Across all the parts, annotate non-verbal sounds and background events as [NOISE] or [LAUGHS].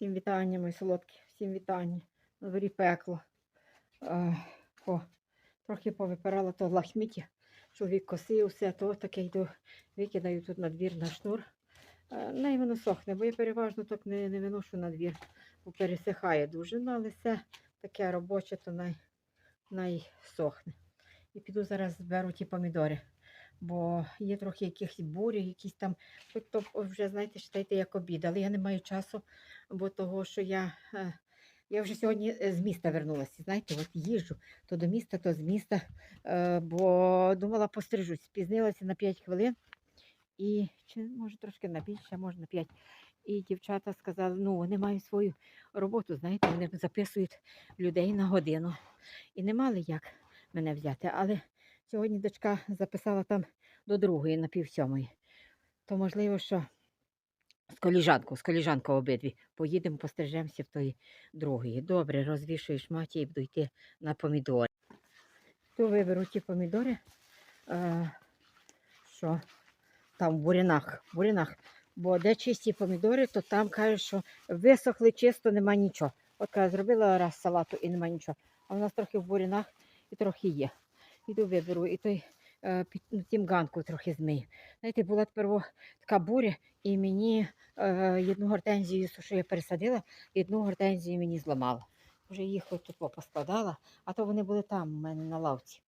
Всім вітання, мої солодкі, всім вітання. На дворі пекло. Е, о, трохи повипирала то лахміття. Чоловік косив все, то таке йду, викидаю тут на двір на шнур. Е, не воно сохне, бо я переважно так не, не виношу на двір, бо пересихає дуже. Ну, але все таке робоче, то най, най сохне. І піду зараз зберу ті помідори. Бо є трохи якихось бурі, якісь там, хоч то вже, знаєте, считайте, як обід, але я не маю часу бо того, що я, е, я вже сьогодні е, з міста вернулася. Знаєте, от їжджу то до міста, то з міста, е, бо думала пострижусь. Спізнилася на 5 хвилин і чи може трошки на більше, може на 5. І дівчата сказали, ну вони мають свою роботу, знаєте, вони записують людей на годину. І не мали як мене взяти. Але сьогодні дочка записала там до другої на пів сьомої. То можливо, що з коліжанкою, з коліжанкою обидві. Поїдемо, пострижемося в тої другої. Добре, розвішуєш маті і буду йти на помідори. То виберу ті помідори, е, що там в бурянах, в бурянах. Бо де чисті помідори, то там кажуть, що висохли чисто, нема нічого. От каже, зробила раз салату і нема нічого. А в нас трохи в бурянах і трохи є. Іду виберу, і той ну, тим ганку трохи змию. Знаєте, була тепер така буря, і мені е, одну гортензію, що я пересадила, одну гортензію мені зламала. Вже їх тут поскладала, а то вони були там у мене на лавці.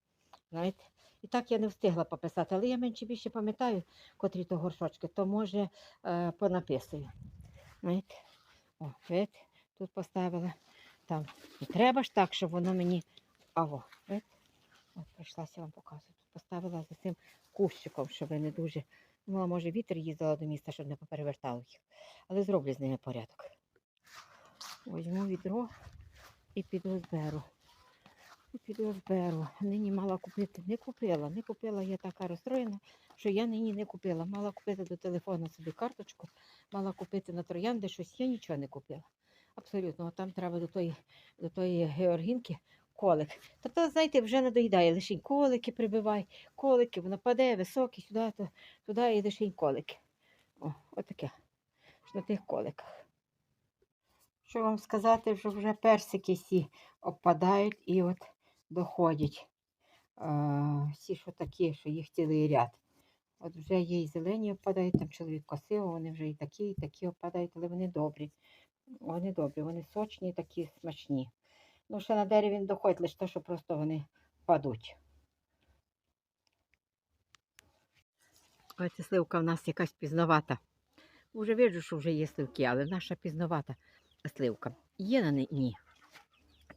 Знаєте? І так я не встигла пописати, але я менше більше пам'ятаю, котрі то горшочки, то може е, понаписую. Знаєте? О, видите, тут поставила. Там. І треба ж так, щоб воно мені. Аво, видите? От прийшлася вам показувати. Поставила за цим кущиком, щоб не дуже. Думала, може, вітер їздила до міста, щоб не поперевертало їх. Але зроблю з ними порядок. Візьму відро і піду зберу. І піду зберу. Нині мала купити. Не купила. Не купила, я така розстроєна, що я нині не купила. Мала купити до телефону собі карточку, мала купити на троянди щось, я нічого не купила. Абсолютно, От там треба до тої, до тої георгінки колик. Та то, знаєте, вже не доїдає, лише колики прибивай, колики, воно паде високий, сюди, то, туди і лише колики. О, отаке. На тих коликах. Що вам сказати, що вже персики всі опадають і от доходять. А, всі, що такі, що їх цілий ряд. От вже є і зелені опадають, там чоловік косив, вони вже і такі, і такі опадають, але вони добрі. Вони добрі, вони сочні, такі смачні. Ну, ще на дереві не доходить, лише те, що просто вони падуть. Ця сливка в нас якась пізновата. Уже виджу, що вже є сливки, але наша пізновата сливка. Є на ній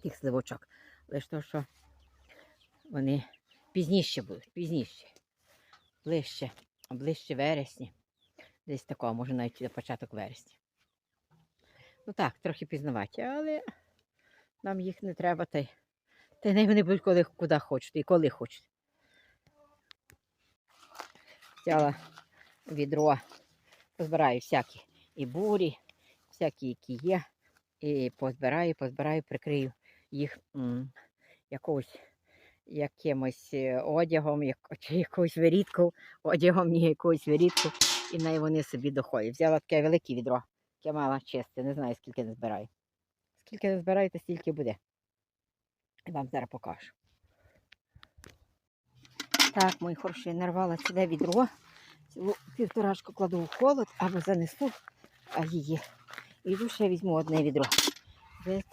тих сливочок. Лише то, що вони пізніше будуть, пізніше. Ближче, ближче вересні. Десь такого, може навіть на початок вересня. Ну так, трохи пізнаваті, але нам їх не треба, та й та й вони будуть коли куди хочуть і коли хочуть. Взяла відро, позбираю всякі і бурі, всякі, які є. І позбираю, позбираю, прикрию їх якогось якимось е, одягом, як, чи якоюсь вирідкою, одягом ні якоюсь вирідку, і най вони собі доходять. Взяла таке велике відро, яке мала чисте, не знаю, скільки не збираю. Скільки не збираєте, стільки буде. Я вам зараз покажу. Так, мої хороші, нарвала сюди відро. Цілу півторашку кладу в холод або занесу а її. І ще візьму одне відро. Десь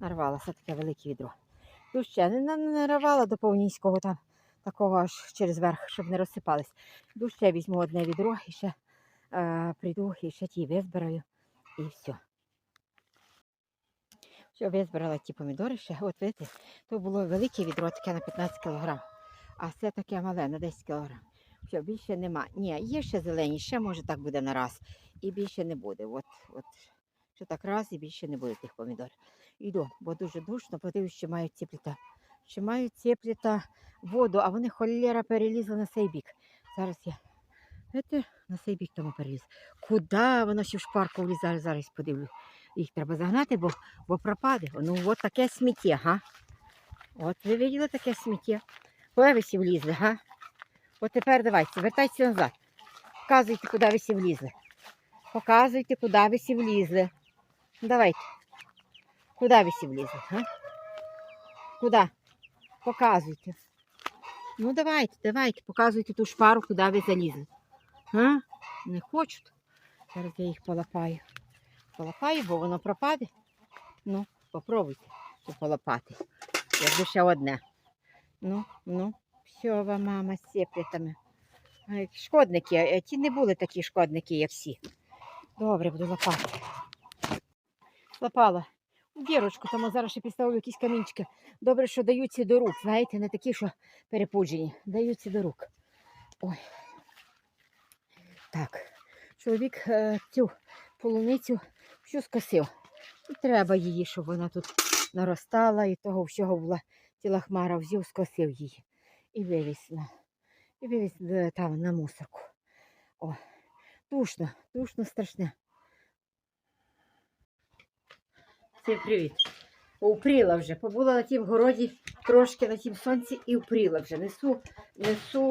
нарвалося таке велике відро. Йду ще не на- не нарвала до повністього там такого аж через верх, щоб не розсипались. Йду ще візьму одне відро і ще е, прийду і ще ті визбираю і все. Все, визбирала ті помідори ще. От видите, то було велике відро, таке на 15 кг. А це таке мале на 10 кг. Все, більше нема. Ні, є ще зелені, ще може так буде на раз. І більше не буде. От, от. Що так раз і більше не буде тих помідорів. Йду, бо дуже душно, подивлюсь, чи мають ціпліта. Чи мають ціпліта воду, а вони холєра перелізли на цей бік. Зараз я. Знаєте, на цей бік тому переліз. Куди воно ще в шпарку влізає? Зараз подивлюсь. Їх треба загнати, бо, бо пропаде. Ну, от таке сміття, га? От ви виділи таке сміття? Куди ви всі влізли, га? От тепер давайте, вертайтеся назад. Показуйте, куди ви всі влізли. Показуйте, куди ви всі влізли. Давайте. Куди ви сі влізли? А? Куди? Показуйте. Ну давайте, давайте, показуйте ту шпару, куди ви залізли. А? Не хочуть. Зараз я їх полапаю. Полапаю, бо воно пропаде. Ну, попробуйте то полапати. Якби ще одне. Ну, ну, все, вам мама сіпле там. Ай, Шкодники, ті не були такі шкодники, як всі. Добре, буду лопати. Лопала. У дірочку, там зараз ще підставив якісь камінчики. Добре, що даються до рук. Знаєте, не такі, що перепуджені. Даються до рук. Ой. Так. Чоловік е, цю полуницю всю скосив. І треба її, щоб вона тут наростала, і того всього була ціла хмара, взяв, скосив її. І вивіз на, і вивіз е, там на мусорку. О, душно, душно страшне. Всім привіт. Упріла вже. Побула на тім городі трошки на тім сонці і впріла вже. Несу, несу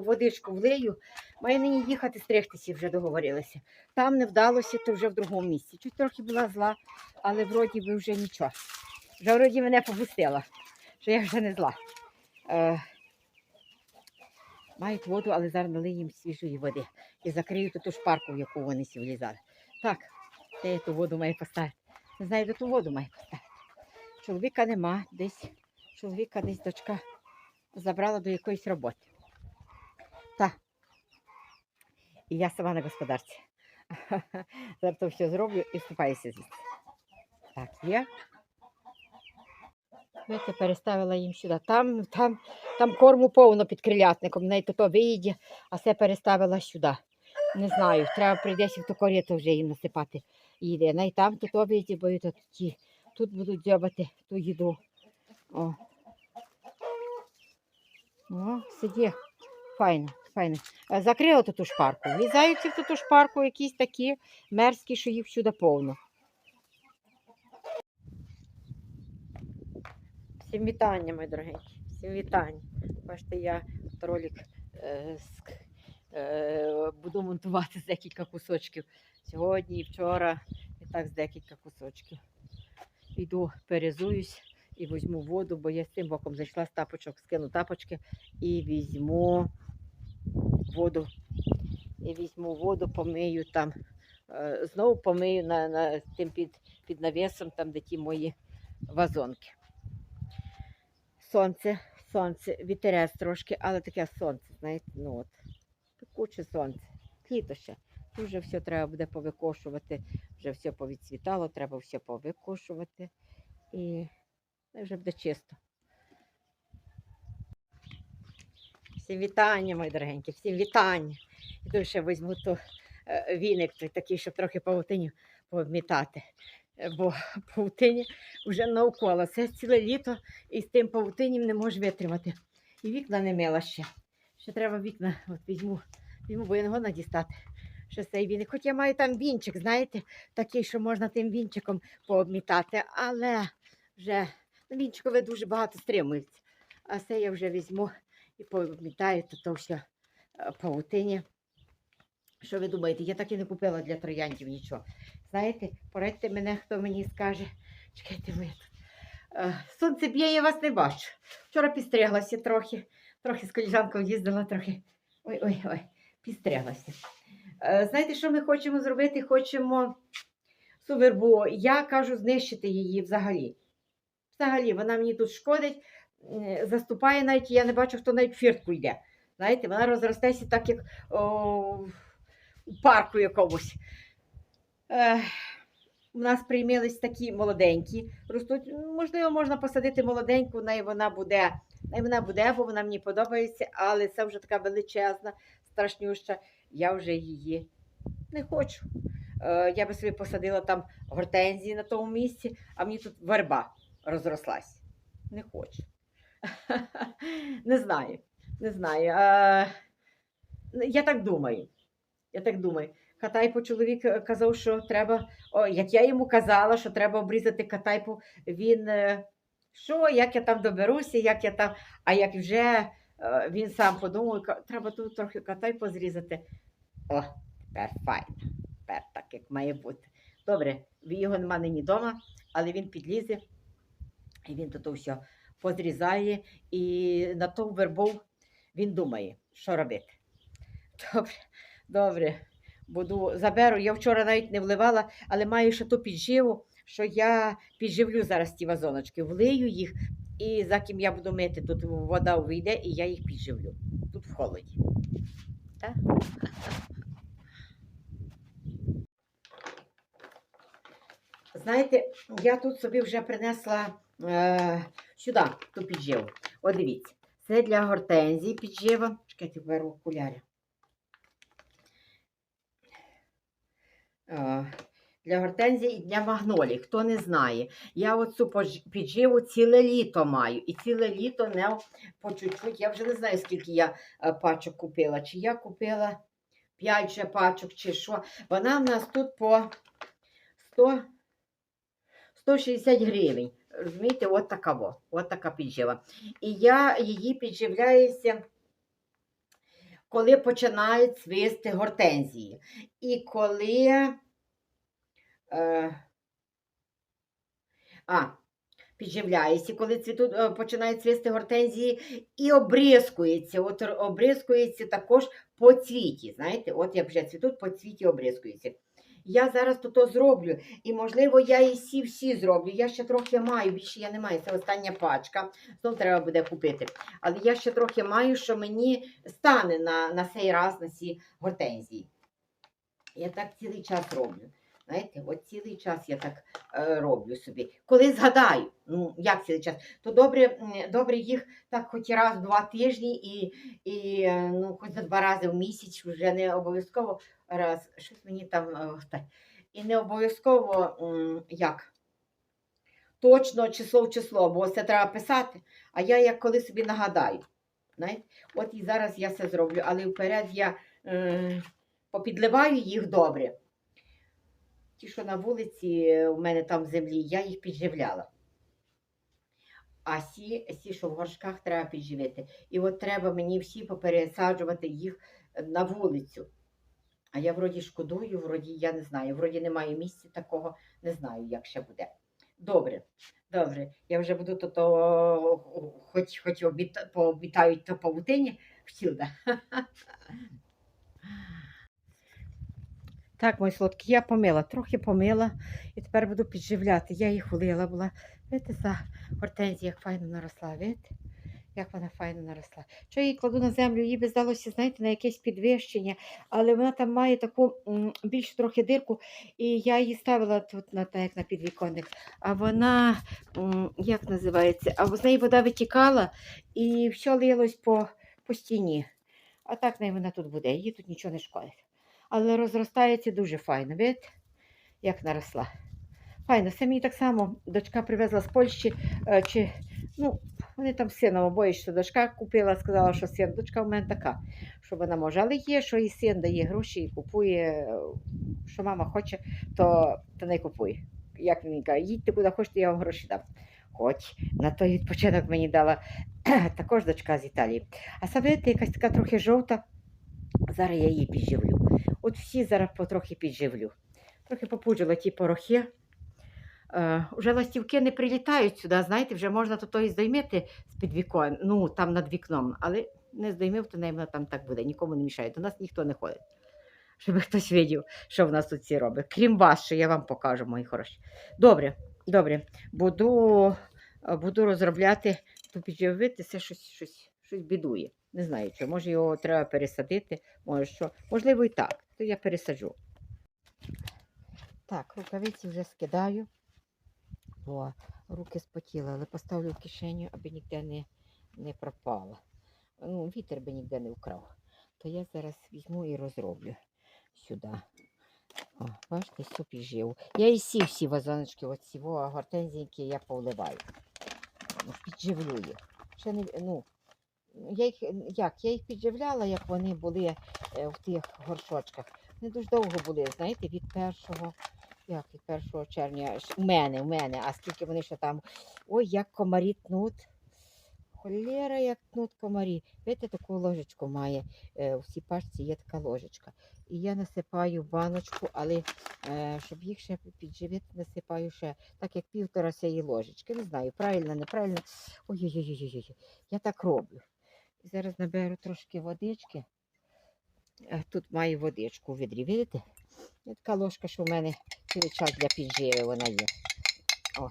водичку влию. Має нині їхати стригтися, вже договорилися. Там не вдалося, то вже в другому місці. Чуть трохи була зла, але вроді би вже нічого. Вже вроді мене попустила, що я вже не зла. Е, мають воду, але зараз налию їм свіжої води. І закрию ту шпарку, в яку вони сі влізали. Так, де я ту воду маю поставити? Не знаю, де ту воду маю поставити. Чоловіка нема, десь чоловіка десь дочка забрала до якоїсь роботи. Так. І я сама на господарці. [LAUGHS] Зараз то все зроблю і вступаюся звідси. Так, є. Знаєте, переставила їм сюди. Там, там, там корму повно під крилятником. Навіть то виїде, а все переставила сюди. Не знаю, треба прийдеться в ту коріту вже їм насипати їде. Навіть там то виїде, бо тут, ті, тут будуть дзьобати ту їду. О. О, сиді. Файно, файно. Е, Закрила ту шпарку. Влізаються в ту шпарку якісь такі мерзкі, що їх всюди повно. Всім вітання, мої дорогенькі. Всім вітання. Бачите, я ролик е, е, буду монтувати з декілька кусочків. Сьогодні і вчора, і так з декілька кусочків. Йду, перезуюсь і візьму воду, бо я з цим боком зайшла з тапочок, скину тапочки і візьму воду. І візьму воду, помию там. е, Знову помию на, на тим під, під навісом, там, де ті мої вазонки. Сонце, сонце, вітерець трошки, але таке сонце, знаєте, ну от. Пекуче сонце. Літо ще. Тут вже все треба буде повикошувати, вже все повідцвітало, треба все повикошувати. І вже буде чисто. Всім вітання, мої дорогенькі, всім вітання. І тут ще візьму то, е, віник той такий, щоб трохи павутиню повмітати. Е, Бо [LAUGHS] павутині вже навколо. Це ціле літо і з тим павутинням не можу витримати. І вікна не мила ще. Ще треба вікна, от візьму, візьму, бо я не годна дістати. Ще цей віник. Хоч я маю там вінчик, знаєте, такий, що можна тим вінчиком пообмітати, але вже ну, вінчикове дуже багато стримується. А це я вже візьму і пообмітаю то, то все е, павутині. Що ви думаєте? Я так і не купила для трояндів нічого. Знаєте, порадьте мене, хто мені скаже. Чекайте, ви тут. Е, Сонце б'є, я вас не бачу. Вчора підстриглася трохи. Трохи з коліжанкою їздила, трохи. Ой-ой-ой, підстриглася. Е, Знаєте, що ми хочемо зробити? Хочемо цю вербу. Я кажу, знищити її взагалі. Взагалі, вона мені тут шкодить, заступає навіть, я не бачу, хто навіть фіртку йде. Знаєте, вона розростеться так, як о, у парку якомусь. Е, у нас приймились такі молоденькі. Ростуть, можливо, можна посадити молоденьку, най вона буде, най вона буде, бо вона мені подобається, але це вже така величезна, страшнюща. Я вже її не хочу. Е, я би собі посадила там гортензії на тому місці, а мені тут верба розрослась. Не хочу. [LAUGHS] Не знаю. Не знаю. Е, я так думаю. Я так думаю. Катайпу чоловік е, казав, що треба, о, як я йому казала, що треба обрізати катайпу, він що, як я там доберуся, як я там, а як вже він сам подумав, треба тут трохи катайпу зрізати. О, тепер файно. Тепер так, як має бути. Добре, його нема нині вдома, але він підлізе, і він тут все позрізає, і на ту вербов він думає, що робити. Добре, добре. Буду заберу. Я вчора навіть не вливала, але маю ще ту підживу, що я підживлю зараз ті вазоночки, влию їх, і за ким я буду мити, тут вода вийде, і я їх підживлю. Тут в холоді. Так? Знаєте, я тут собі вже принесла е, сюди ту підживу. От дивіться, це для гортензії піджива. Чекайте, беру окуляри. Е, Для гортензії і для магнолії. Хто не знає, я оцю підживу ціле літо маю. І ціле літо не по чуть-чуть. Я вже не знаю, скільки я е, пачок купила. Чи я купила 5 же пачок, чи що. Вона в нас тут по 100, 160 гривень. Розумієте, от така во, от така піджива. І я її підживляюся, коли починають цвісти гортензії. І коли. Е, а, підживляється, коли цвітуть, е, починають цвісти гортензії, і обрізкується. От обрізкується також по цвіті. Знаєте, от як вже цвітуть, по цвіті обрізкується. Я зараз тут то зроблю, і можливо я і всі всі зроблю. Я ще трохи маю, більше я не маю. Це остання пачка. Знов треба буде купити. Але я ще трохи маю, що мені стане на, на цей раз на ці гортензії. Я так цілий час роблю. Знаєте, от цілий час я так е, роблю собі. Коли згадаю, ну як цілий час, то добре, добре їх так хоч раз в два тижні і, і е, ну, хоч за два рази в місяць, вже не обов'язково раз. Щось мені там е. І не обов'язково як. Точно число в число, бо це треба писати. А я як коли собі нагадаю. Знаєте? От і зараз я це зроблю, але вперед я е, попідливаю їх добре. Ті, що на вулиці у мене там землі, я їх підживляла. А сі, сі, що в горшках треба підживити. І от треба мені всі попересаджувати їх на вулицю. А я вроді шкодую, вроді я не знаю, вроді немає місця такого, не знаю, як ще буде. Добре, добре. Я вже буду то, то хоч, хоч обіта, пообітають то павутині всюди. [LAUGHS] Так, мої солодкі, я помила, трохи помила і тепер буду підживляти. Я їх влила була. Видите, за гортензія, як файно наросла, видите? Як вона файно наросла. Що я її кладу на землю, їй би здалося, знаєте, на якесь підвищення, але вона там має таку більш трохи дирку, і я її ставила тут на як на підвіконник. А вона, як називається, а з неї вода витікала і все лилось по, по стіні. А так не вона тут буде, їй тут нічого не шкодить. Але розростається дуже файно, видите, як наросла. Файно, мені так само дочка привезла з Польщі, е, чи, ну, вони там сином обоє, що дочка купила, сказала, що син, дочка в мене така, що вона може. Але є, що і син дає гроші і купує, е, що мама хоче, то, то не купує. Як він каже, їдьте куди хочете, я вам гроші дам. Хоч на той відпочинок мені дала [CLEARS THROAT] також дочка з Італії. А саме якась така трохи жовта. Зараз я її підживлю. От всі зараз потрохи підживлю. Трохи попуджила ті порохи. Е, уже ластівки не прилітають сюди, знаєте, вже можна то і здоймити з-під вікон, ну там над вікном, але не здоймив, то навіть там так буде, нікому не мішає. До нас ніхто не ходить. Щоб хтось видів, що в нас тут всі робить. Крім вас, що я вам покажу, мої хороші. Добре, добре. Буду, е, буду розробляти, то підживити, це щось, щось, щось бідує. Не знаю, що може його треба пересадити, може що. Можливо, і так. То я пересаджу. Так, рукавиці вже скидаю. О, руки спотіли, але поставлю в кишеню, аби ніде не, не пропало. Ну, вітер би ніде не вкрав. То я зараз візьму і розроблю сюди. О, бачите, супі жив. Я і сі всі вазоночки, от ці гортензійки я повливаю. Ну, Підживлю їх. Ще не, ну, я їх, як, я їх підживляла, як вони були е, в тих горшочках. Вони дуже довго були, знаєте, від першого, як від 1 червня. У мене, у мене, а скільки вони ще там. Ой, як комарі тнуть. Холєра, як тнут комарі. Видите, таку ложечку має. е, У всій пачці є така ложечка. І я насипаю баночку, але е, щоб їх ще підживити, насипаю ще, так як півтора цієї ложечки. Не знаю, правильно, неправильно. Ой-ой-ой. Я так роблю. І зараз наберу трошки водички. Е, Тут маю водичку у відрі, видите? Є така ложка, що в мене цілий час для підживи вона є. О.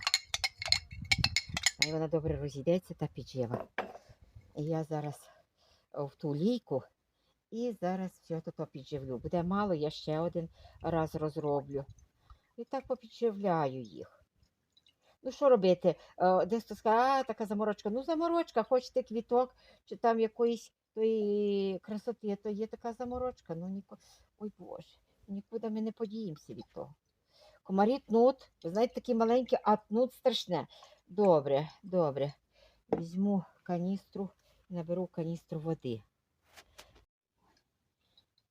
І вона добре розійдеться та піджива. І я зараз в ту лійку і зараз все тут підживлю. Буде мало, я ще один раз розроблю. І так попідживляю їх. Ну, що робити? Е, Десь хто скаже, а, така заморочка. Ну, заморочка, хочете квіток, чи там якоїсь тої красоти, то є така заморочка. Ну, ніко... Ой Боже, нікуди ми не подіємося від того. Комарі тнут, ви знаєте, такі маленькі, а тнут страшне. Добре, добре. Візьму каністру наберу каністру води.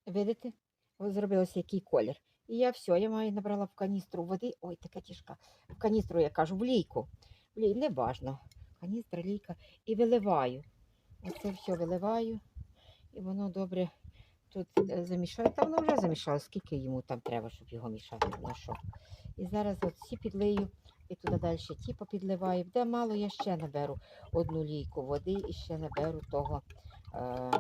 Видите? Зробилося який колір. І я все, я маю набрала в каністру води. Ой, така тяжка. В каністру я кажу, в лійку. В лій... Не важно. Каністра, лійка. І виливаю. Оце все виливаю. І воно добре тут е, замішає. Там воно вже замішало, скільки йому там треба, щоб його мішати. На. І зараз от підлию і туди далі ті попідливаю. Де мало, я ще наберу одну лійку води і ще наберу того е,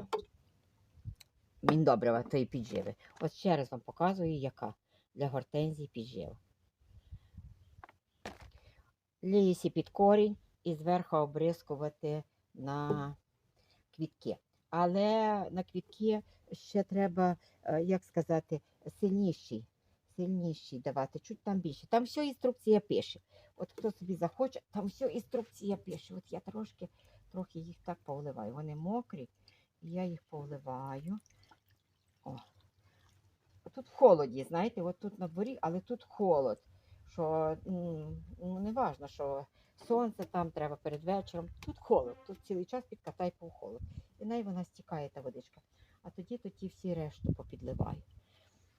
міндобрива, тої підживи. От ще раз вам показую, яка для гортензії піджива. Лієсі під корінь і зверху обрискувати на квітки. Але на квітки ще треба, е, як сказати, сильніший, сильніший давати, чуть там більше. Там все інструкція пише. От хто собі захоче, там все інструкція пише. От я трошки, трохи їх так повливаю. Вони мокрі, і я їх повливаю. О. Тут холоді, знаєте, от тут на дворі, але тут холод. Що ну, не важно, що сонце там треба перед вечором. Тут холод, тут цілий час підкатай по холод. І най вона стікає та водичка. А тоді тоді всі решту попідливаю.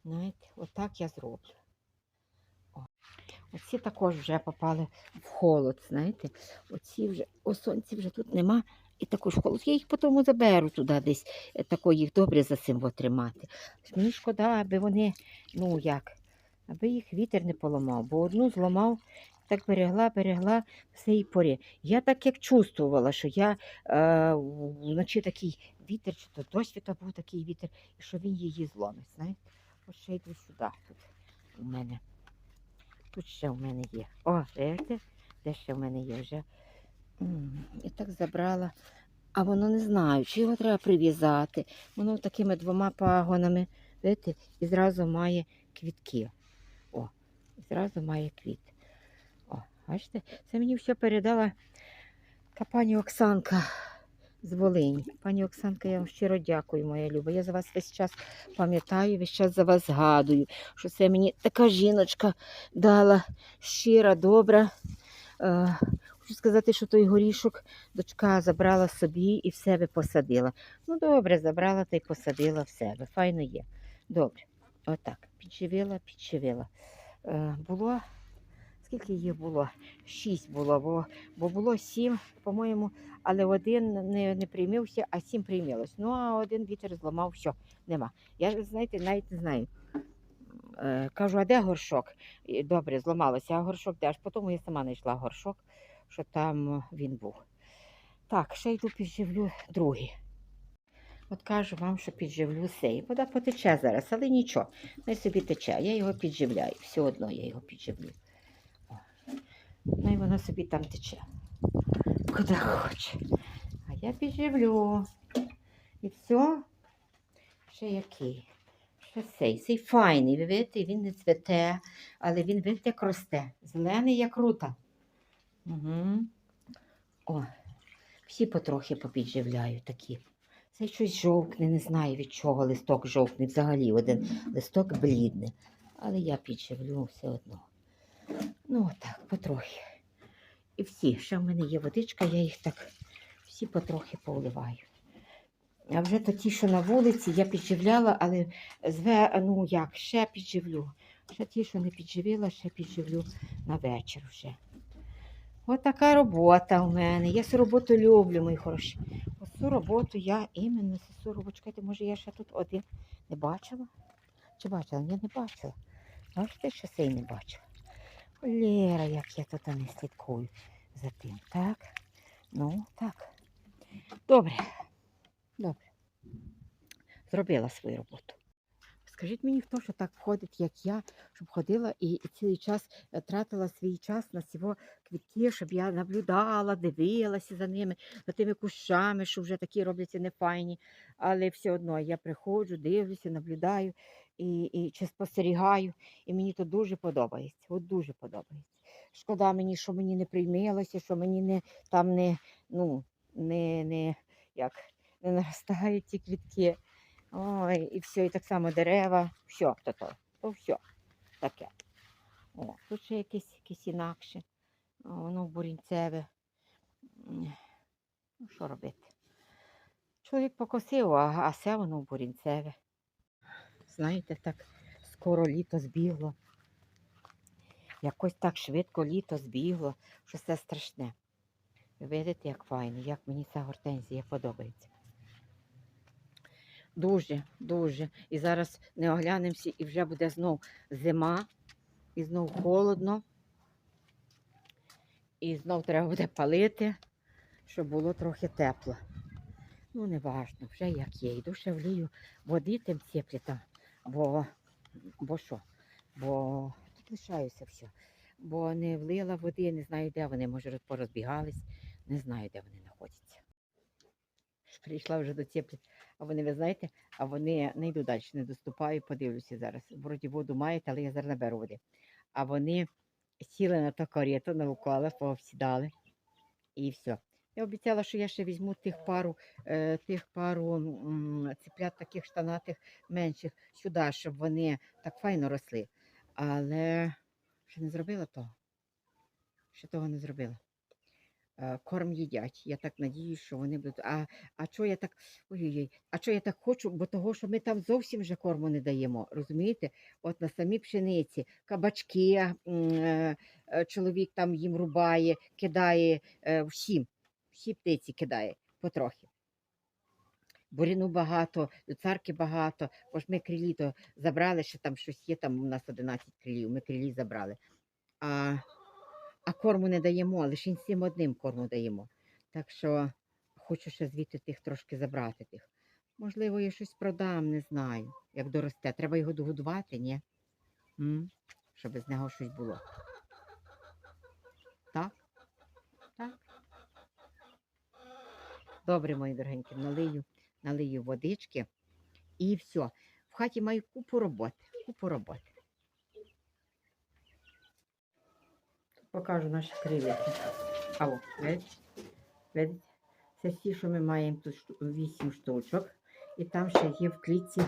Знаєте, отак я зроблю. О. Оці також вже попали в холод, знаєте. Оці вже, о сонці вже тут нема. І також холод. Я їх потім заберу туди десь, е, тако їх добре за цим тримати. Мені шкода, аби вони, ну як, аби їх вітер не поламав, бо одну зламав, так берегла, берегла все і порі. Я так як чувствувала, що я е, вночі такий вітер, чи то досвіта був такий вітер, і що він її зломить. знаєте. От ще йду сюди. Тут у мене. Тут ще в мене є. О, бачите? Де ще в мене є вже. І так забрала. А воно не знаю, чи його треба прив'язати. Воно такими двома пагонами, видите, і зразу має квітки. Зразу має квіт. О, бачите, це мені все передала та пані Оксанка з Волині. Пані Оксанка, я вам щиро дякую, моя люба. Я за вас весь час пам'ятаю, весь час за вас згадую, що це мені така жіночка дала щира, добра. Е, Хочу сказати, що той горішок дочка забрала собі і в себе посадила. Ну, добре, забрала та й посадила в себе. Файно є. Добре. Отак. Підживила, підживила. Е, було. Скільки їх було? Шість було, бо, бо було сім, по-моєму, але один не, не приймився, а сім приймилось. Ну, а один вітер зламав, все, нема. Я знаєте, навіть не знаю. Е, кажу, а де горшок? Добре, зламалося, а горшок де? Аж потім я сама знайшла горшок, що там він був. Так, ще йду підживлю другий. От кажу вам, що підживлю сей. Вода потече зараз, але нічого, не собі тече. Я його підживляю. Все одно я його підживлю. Ну і воно собі там тече. Куди хоче. А я підживлю. І все. Ще який? Ще цей. Цей файний, ви видите, він не цвете, але він, видите, як росте. Зелений, як рута. Угу. О, всі потрохи попідживляю такі. Це щось жовкне, не знаю від чого листок жовкне. Взагалі один листок блідний. Але я підживлю все одно. Ну, отак, потрохи. І всі, ще в мене є водичка, я їх так всі потрохи поливаю. А вже то ті, що на вулиці, я підживляла, але зве, ну як, ще підживлю. Ще ті, що не підживила, ще підживлю на вечір вже. От така робота у мене. Я цю роботу люблю, мої хороші. Цю роботу я іменно цю роботу. Чекайте, може я ще тут один не бачила? Чи бачила? Ні, не бачила. Бачите, що сей не бачила. Лєра, як я тут не слідкую за тим. Так. Ну, так. Добре. Добре. Зробила свою роботу. Скажіть мені, хто що так входить, як я, щоб ходила і, і цілий час е, тратила свій час на цього квітки, щоб я наблюдала, дивилася за ними, за тими кущами, що вже такі робляться нефайні. Але все одно я приходжу, дивлюся, наблюдаю і, і чи спостерігаю, і мені то дуже подобається. От дуже подобається. Шкода мені, що мені не приймилося, що мені не там не, ну, не, не, як, не наростають ці квітки. Ой, і все, і так само дерева, все, то, то, то все таке. О, тут ще якесь, якесь інакше. О, Воно бурінцеве. Ну, що робити? Чоловік покосив, а, а все воно бурінцеве. Знаєте, так скоро літо збігло. Якось так швидко літо збігло, що це страшне. Ви видите, як файно, як мені ця гортензія подобається. Дуже, дуже. І зараз не оглянемося, і вже буде знов зима, і знов холодно. І знов треба буде палити, щоб було трохи тепло. Ну, не важно, вже як є. Йду ще влію води тим ціплітам, бо, бо що? Бо тут лишаюся все. Бо не влила води, не знаю, де вони, може, роз- порозбігались, не знаю, де вони. [LAUGHS] Прийшла вже до ціпліт, а вони, ви знаєте, а вони не йду далі, не доступаю, подивлюся зараз. Вроді воду мають, але я зараз наберу води. А вони сіли на то корито, навколо, повсідали і все. Я обіцяла, що я ще візьму тих пару, е, тих пару м, ціплят таких штанатих менших сюди, щоб вони так файно росли. Але ще не зробила того. Ще того не зробила. Е, Корм їдять. Я так надіюсь, що вони будуть. А, а чого я так. Ой-ой-ой, а чого я так хочу? Бо того, що ми там зовсім вже корму не даємо. Розумієте? От на самій пшениці, кабачки, е, чоловік там їм рубає, кидає е, всім. Всі птиці кидає потрохи. Буріну багато, царки багато, бо ж ми крилі забрали, що там щось є, там у нас 11 крилів, ми крилі забрали. А, а корму не даємо, лише всім одним корму даємо. Так що хочу ще звідти тих трошки забрати тих. Можливо, я щось продам, не знаю, як доросте. Треба його догодувати, ні? М? Щоб з нього щось було. Так? Так. Добре, мої дорогенькі, налию, налию водички і все. В хаті маю купу роботи. Купу роботи. Покажу наші креветки. Ало, видите? Видите? Це всі, що ми маємо тут шту- вісім штучок. І там ще є в клітці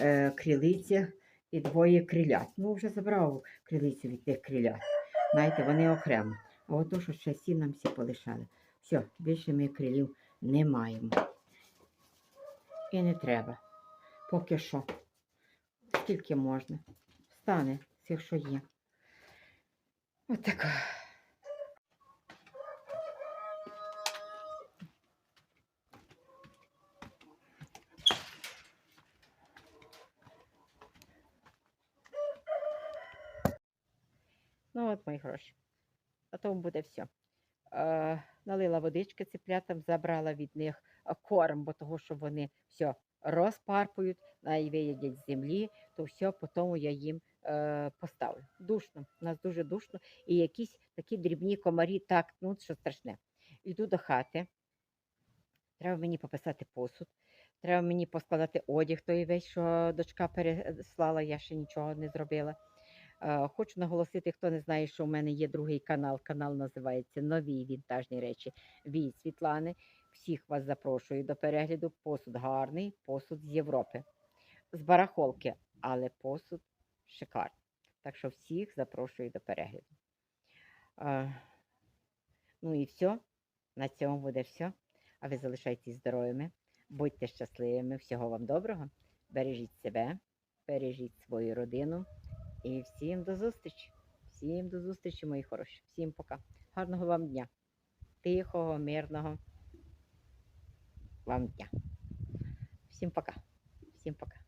е, крилиця і двоє крилят. Ну, вже забрав крилицю від тих крилят. Знаєте, вони окремо. А ото, що ще всі нам всі полишали. Все, більше ми крилів не маємо. І не треба. Поки що. Скільки можна. Стане цих, що є. Ось така. Ну, мої хороші. На тому буде все. Е, налила водички циплятам, забрала від них е, корм, бо того, що вони все розпарпують, виїдять з землі, то все потім я їм е, поставлю. Душно, у нас дуже душно. І якісь такі дрібні комарі, так, ну що страшне. Йду до хати. Треба мені пописати посуд. Треба мені поскладати одяг той весь, що дочка переслала, я ще нічого не зробила. Е, Хочу наголосити, хто не знає, що у мене є другий канал. Канал називається Нові вінтажні речі від Світлани. Всіх вас запрошую до перегляду. Посуд гарний, посуд з Європи. З барахолки, але посуд шикарний. Так що всіх запрошую до перегляду. Е, Ну і все. На цьому буде все. А ви залишайтесь здоровими, будьте щасливими, всього вам доброго. Бережіть себе, бережіть свою родину. І всім до зустрічі. Всім до зустрічі, мої хороші. Всім пока. гарного вам дня. Тихого, мирного вам дня. Всім пока. Всім пока.